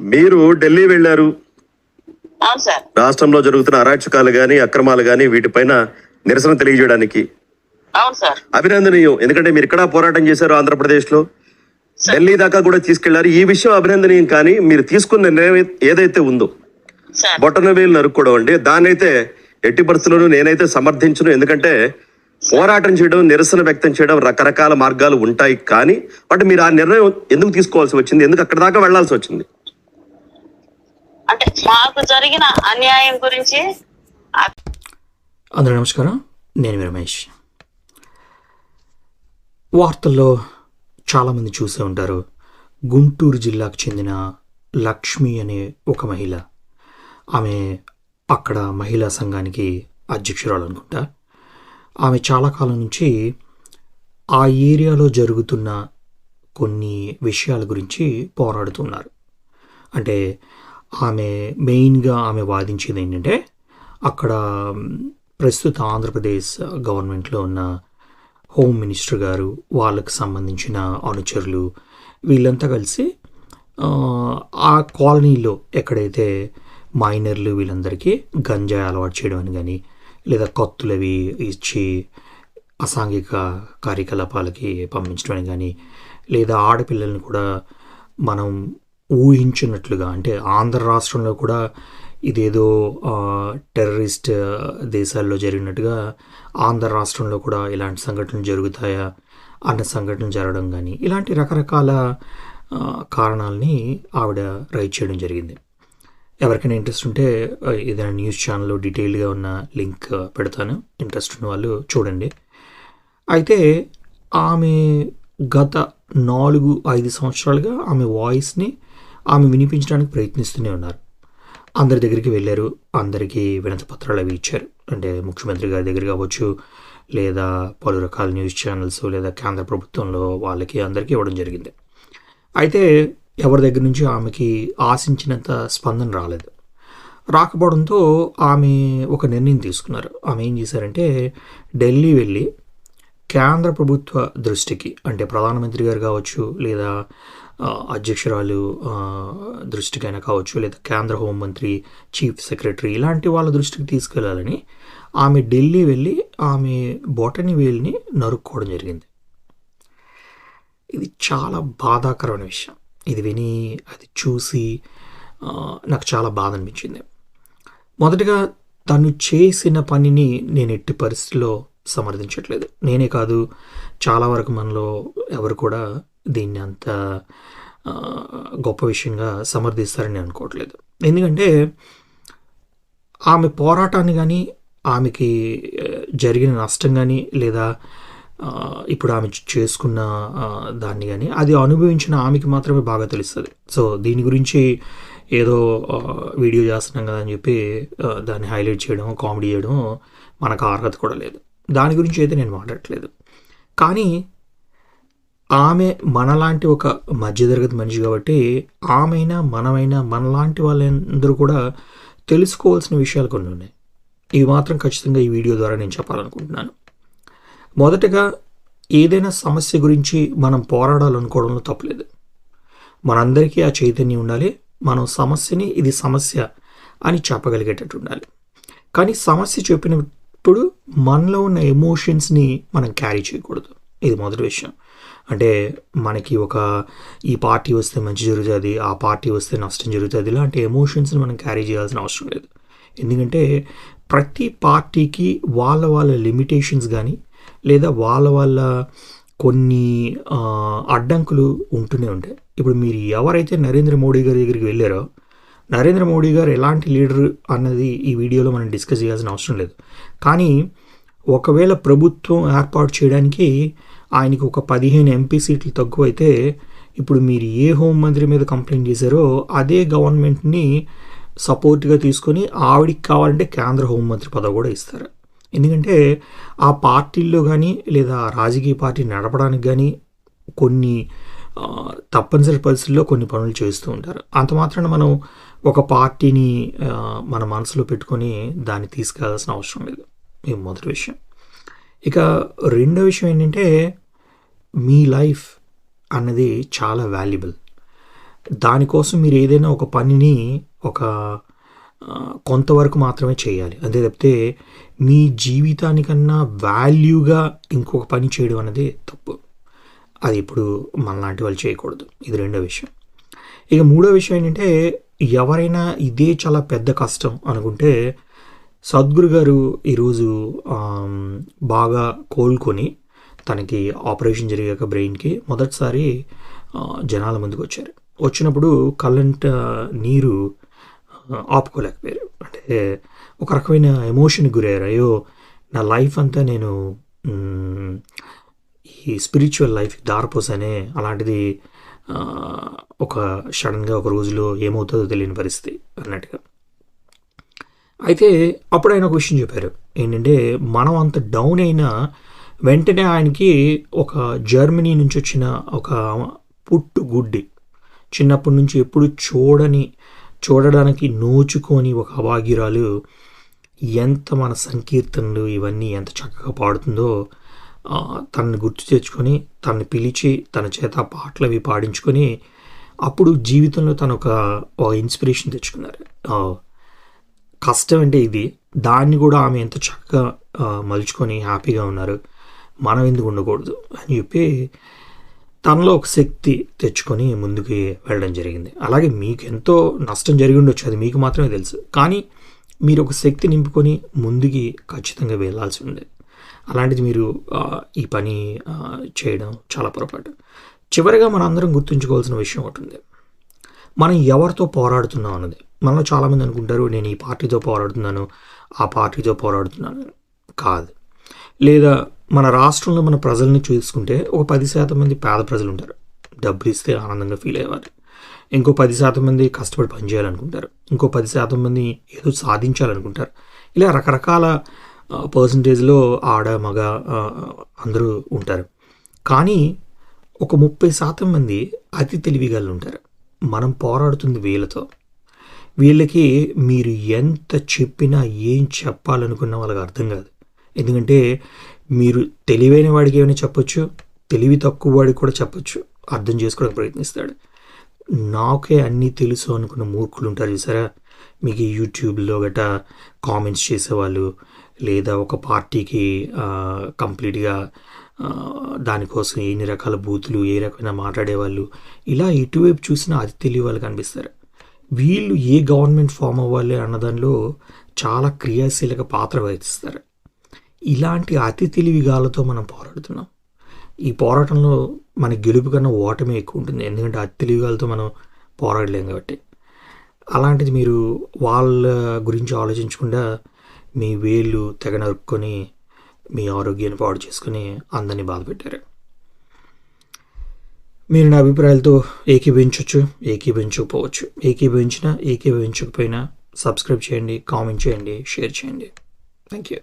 మీరు ఢిల్లీ వెళ్ళారు. రాష్ట్రంలో జరుగుతున్న అరాచకాలు గాని అక్రమాలు గాని వీటిపైన నిరసన తెలియజేయడానికి. అభినందనీయం. ఎందుకంటే మీరు ఇక్కడ పోరాటం చేశారు ఆంధ్రప్రదేశ్లో. ఢిల్లీ దాకా కూడా తీసుకెళ్ళారు. ఈ విషయం అభినందనీయం కానీ మీరు తీసుకున్న నిర్ణయం ఏదైతే ఉందో. బొట్టన వేలు నరుక్కోవడం అండి. దాన్నైతే ఎట్టి పరిస్థితుల్లోనూ నేనైతే సమర్థించను. ఎందుకంటే పోరాటం చేయడం నిరసన వ్యక్తం చేయడం రకరకాల మార్గాలు ఉంటాయి కానీ బట్ మీరు ఆ నిర్ణయం ఎందుకు తీసుకోవాల్సి వచ్చింది? ఎందుకు అక్కడ దాకా వెళ్ళాల్సి వచ్చింది? అంటే మాకు జరిగిన అన్యాయం గురించి అందరూ నమస్కారం. నేను రమేష్. వార్తల్లో చాలామంది చూసే ఉంటారు. గుంటూరు జిల్లాకు చెందిన లక్ష్మి అనే ఒక మహిళ. ఆమె అక్కడ మహిళా సంఘానికి అధ్యక్షురాలు అనుకుంటా ఆమె చాలా కాలం నుంచి ఆ ఏరియాలో జరుగుతున్న కొన్ని విషయాల గురించి పోరాడుతున్నారు. అంటే ఆమె మెయిన్గా ఆమె వాదించేది ఏంటంటే అక్కడ ప్రస్తుత ఆంధ్రప్రదేశ్ గవర్నమెంట్లో ఉన్న హోమ్ మినిస్టర్ గారు వాళ్ళకు సంబంధించిన అనుచరులు వీళ్ళంతా కలిసి ఆ, ఆ కాలనీలో ఎక్కడైతే మైనర్లు వీళ్ళందరికీ గంజాయి అలవాటు చేయడం అని కానీ లేదా కత్తులవి ఇచ్చి అసాంఘిక కార్యకలాపాలకి పంపించడం అని కానీ లేదా ఆడపిల్లల్ని కూడా మనం ఊహించినట్లుగా అంటే ఆంధ్ర రాష్ట్రంలో కూడా ఇదేదో టెర్రరిస్ట్ దేశాల్లో జరిగినట్టుగా ఆంధ్ర రాష్ట్రంలో కూడా ఇలాంటి సంఘటనలు జరుగుతాయా అన్న సంఘటనలు జరగడం కానీ ఇలాంటి రకరకాల కారణాలని ఆవిడ రైట్ చేయడం జరిగింది. ఎవరికైనా ఇంట్రెస్ట్ ఉంటే ఏదైనా న్యూస్ ఛానల్లో డీటెయిల్గా ఉన్న లింక్ పెడతాను. ఇంట్రెస్ట్ ఉన్న వాళ్ళు చూడండి. అయితే ఆమె గత నాలుగు ఐదు సంవత్సరాలుగా ఆమె వాయిస్ని ఆమె వినిపించడానికి ప్రయత్నిస్తూనే ఉన్నారు. అందరి దగ్గరికి వెళ్ళారు. అందరికీ వినతి పత్రాలు అవి ఇచ్చారు. అంటే ముఖ్యమంత్రి గారి దగ్గర కావచ్చు లేదా పలు రకాల న్యూస్ ఛానల్స్ లేదా కేంద్ర ప్రభుత్వంలో వాళ్ళకి అందరికీ ఇవ్వడం జరిగింది. అయితే ఎవరి దగ్గర నుంచి ఆమెకి ఆశించినంత స్పందన రాలేదు. రాకపోవడంతో ఆమె ఒక నిర్ణయం తీసుకున్నారు. ఆమె ఏం చేశారంటే ఢిల్లీ వెళ్ళి కేంద్ర ప్రభుత్వ దృష్టికి అంటే ప్రధానమంత్రి గారు కావచ్చు లేదా అధ్యక్షురాలు దృష్టికైనా కావచ్చు లేదా కేంద్ర హోంమంత్రి చీఫ్ సెక్రటరీ ఇలాంటి వాళ్ళ దృష్టికి తీసుకెళ్ళాలని ఆమె ఢిల్లీ వెళ్ళి ఆమె బొటని వేల్ని నరుక్కోవడం జరిగింది. ఇది చాలా బాధాకరమైన విషయం. ఇది విని అది చూసి నాకు చాలా బాధ అనిపించింది. మొదటగా తను చేసిన పనిని నేను ఎట్టి పరిస్థితిలో సమర్థించట్లేదు. నేనే కాదు చాలా వరకు మనలో ఎవరు కూడా దీన్ని అంత గొప్ప విషయంగా సమర్థిస్తారని నేను అనుకోవట్లేదు. ఎందుకంటే ఆమె పోరాటాన్ని కానీ ఆమెకి జరిగిన నష్టం కానీ లేదా ఇప్పుడు ఆమె చేసుకున్న దాన్ని కానీ అది అనుభవించిన ఆమెకి మాత్రమే బాగా తెలుస్తుంది. సో దీని గురించి ఏదో వీడియో చేస్తున్నాం కదా అని చెప్పి దాన్ని హైలైట్ చేయడం కామెడీ చేయడం మనకు అర్హత కూడా లేదు. దాని గురించి అయితే నేను మాట్లాడట్లేదు. కానీ ఆమె మనలాంటి ఒక మధ్యతరగతి మనిషి కాబట్టి ఆమెనా మనమైనా మనలాంటి వాళ్ళందరూ కూడా తెలుసుకోవాల్సిన విషయాలు కొన్ని ఉన్నాయి. ఇవి మాత్రం ఖచ్చితంగా ఈ వీడియో ద్వారా నేను చెప్పాలనుకుంటున్నాను. మొదటగా ఏదైనా సమస్య గురించి మనం పోరాడాలనుకోవడంలో తప్పలేదు. మనందరికీ ఆ చైతన్యం ఉండాలి. మనం సమస్యని ఇది సమస్య అని చెప్పగలిగేటట్టు ఉండాలి. కానీ సమస్య చెప్పినప్పుడు మనలో ఉన్న ఎమోషన్స్ని మనం క్యారీ చేయకూడదు. ఇది మొదటి విషయం. అంటే మనకి ఒక ఈ పార్టీ వస్తే మంచి జరుగుతుంది ఆ పార్టీ వస్తే నష్టం జరుగుతుంది ఇలాంటి ఎమోషన్స్ని మనం క్యారీ చేయాల్సిన అవసరం లేదు. ఎందుకంటే ప్రతి పార్టీకి వాళ్ళ వాళ్ళ లిమిటేషన్స్ కానీ లేదా వాళ్ళ వాళ్ళ కొన్ని అడ్డంకులు ఉంటూనే ఉంటాయి. ఇప్పుడు మీరు ఎవరైతే నరేంద్ర మోడీ గారి దగ్గరికి వెళ్ళారో నరేంద్ర మోడీ గారు ఎలాంటి లీడర్ అన్నది ఈ వీడియోలో మనం డిస్కస్ చేయాల్సిన అవసరం లేదు. కానీ ఒకవేళ ప్రభుత్వం ఏర్పాటు చేయడానికి ఆయనకు ఒక పదిహేను ఎంపీ సీట్లు తక్కువైతే ఇప్పుడు మీరు ఏ హోంమంత్రి మీద కంప్లైంట్ చేశారో అదే గవర్నమెంట్ని సపోర్ట్గా తీసుకొని ఆవిడికి కావాలంటే కేంద్ర హోంమంత్రి పదవి కూడా ఇస్తారు. ఎందుకంటే ఆ పార్టీల్లో కానీ లేదా రాజకీయ పార్టీ నడపడానికి కానీ కొన్ని తప్పనిసరి పరిస్థితుల్లో కొన్ని పనులు చేస్తూ ఉంటారు. అంత మాత్రాన మనం ఒక పార్టీని మన మనసులో పెట్టుకొని దాన్ని తీసుకెళ్ళాల్సిన అవసరం లేదు. ఇది మొదటి విషయం. ఇక రెండో విషయం ఏంటంటే మీ లైఫ్ అన్నది చాలా వాల్యుబుల్. దానికోసం మీరు ఏదైనా ఒక పనిని ఒక కొంతవరకు మాత్రమే చేయాలి. అంతే తప్పితే మీ జీవితానికన్నా వాల్యూగా ఇంకొక పని చేయడం అనేది తప్పు. అది ఇప్పుడు మనలాంటి వాళ్ళు చేయకూడదు. ఇది రెండో విషయం. ఇక మూడో విషయం ఏంటంటే ఎవరైనా ఇదే చాలా పెద్ద కష్టం అనుకుంటే సద్గురు గారు ఈరోజు బాగా కోలుకొని తనకి ఆపరేషన్ జరిగాక బ్రెయిన్కి మొదటిసారి జనాల ముందుకు వచ్చారు. వచ్చినప్పుడు కళ్ళంట నీరు ఆపుకోలేకపోయారు. అంటే ఒక రకమైన ఎమోషన్కి గురయ్యారు. అయ్యో నా లైఫ్ అంతా నేను ఈ స్పిరిచువల్ లైఫ్ దారిపోసానే అలాంటిది ఒక సడన్గా ఒక రోజులో ఏమవుతుందో తెలియని పరిస్థితి అన్నట్టుగా. అయితే అప్పుడు ఆయన ఒక విషయం చెప్పారు. ఏంటంటే మనం అంత డౌన్ అయినా వెంటనే ఆయనకి ఒక జర్మనీ నుంచి వచ్చిన ఒక పుట్టు గుడ్డి చిన్నప్పటి నుంచి ఎప్పుడు చూడని చూడడానికి నోచుకొని ఒక అభాగ్యురాలు ఎంత మన సంకీర్తనలు ఇవన్నీ ఎంత చక్కగా పాడుతుందో తనని గుర్తు తెచ్చుకొని తనని పిలిచి తన చేత పాటలు అవి పాడించుకొని అప్పుడు జీవితంలో తను ఒక ఇన్స్పిరేషన్ తెచ్చుకున్నారు. కష్టం అంటే ఇది. దాన్ని కూడా ఆమె ఎంత చక్కగా మలుచుకొని హ్యాపీగా ఉన్నారు. మనం ఎందుకు ఉండకూడదు అని చెప్పి తనలో ఒక శక్తి తెచ్చుకొని ముందుకు వెళ్ళడం జరిగింది. అలాగే మీకు ఎంతో నష్టం జరిగి ఉండొచ్చు. అది మీకు మాత్రమే తెలుసు. కానీ మీరు ఒక శక్తి నింపుకొని ముందుకి ఖచ్చితంగా వెళ్ళాల్సి ఉంది. అలాంటిది మీరు ఈ పని చేయడం చాలా పొరపాటు. చివరిగా మనం అందరం గుర్తుంచుకోవాల్సిన విషయం ఒకటి ఉంది. మనం ఎవరితో పోరాడుతున్నాం అన్నది. మనలో చాలామంది అనుకుంటారు నేను ఈ పార్టీతో పోరాడుతున్నాను ఆ పార్టీతో పోరాడుతున్నాను. కాదు. లేదా మన రాష్ట్రంలో మన ప్రజల్ని చూసుకుంటే ఒక పది శాతం మంది పేద ప్రజలు ఉంటారు. డబ్బులు ఇస్తే ఆనందంగా ఫీల్ అయ్యేవారు. ఇంకో పది శాతం మంది కష్టపడి పనిచేయాలనుకుంటారు ఇంకో పది శాతం మంది ఏదో సాధించాలనుకుంటారు. ఇలా రకరకాల పర్సంటేజ్లో ఆడ మగ అందరూ ఉంటారు. కానీ ఒక ముప్పై శాతం మంది అతి తెలివిగలు ఉంటారు. మనం పోరాడుతుంది వీళ్ళతో. వీళ్ళకి మీరు ఎంత చెప్పినా ఏం చెప్పాలనుకున్నా వాళ్ళకి అర్థం కాదు. ఎందుకంటే మీరు తెలివైన వాడికి ఏమైనా చెప్పొచ్చు తెలివి తక్కువ వాడికి కూడా చెప్పొచ్చు. అర్థం చేసుకోవడానికి ప్రయత్నిస్తాడు. నాకే అన్నీ తెలుసు అనుకున్న మూర్ఖులు ఉంటారు చూసారా? మీకు యూట్యూబ్లో గట్రా కామెంట్స్ చేసేవాళ్ళు లేదా ఒక పార్టీకి కంప్లీట్గా దానికోసం ఎన్ని రకాల బూతులు ఏ రకమైన మాట్లాడేవాళ్ళు ఇలా ఎటువైపు చూసినా అది తెలియ వాళ్ళు కనిపిస్తారు వీళ్ళు ఏ గవర్నమెంట్ ఫామ్ అవ్వాలి అన్న దానిలో చాలా క్రియాశీలక పాత్ర వహిస్తారు. ఇలాంటి అతి తెలివిగాలతో మనం పోరాడుతున్నాం. ఈ పోరాటంలో మన గెలుపు కన్నా ఓటమే ఎక్కువ ఉంటుంది. ఎందుకంటే అతి తెలివిగాలతో మనం పోరాడలేం కాబట్టి. అలాంటిది మీరు వాళ్ళ గురించి ఆలోచించకుండా మీ వేళ్ళు తెగ నరుక్కొని మీ ఆరోగ్యాన్ని పాడు చేసుకుని అందరినీ బాధపెట్టారు. మీరు నా అభిప్రాయాలతో ఏకీభవించవచ్చు ఏకీభవించకపోవచ్చు. ఏకీభవించినా ఏకీభవించకపోయినా సబ్స్క్రైబ్ చేయండి కామెంట్ చేయండి షేర్ చేయండి. Thank you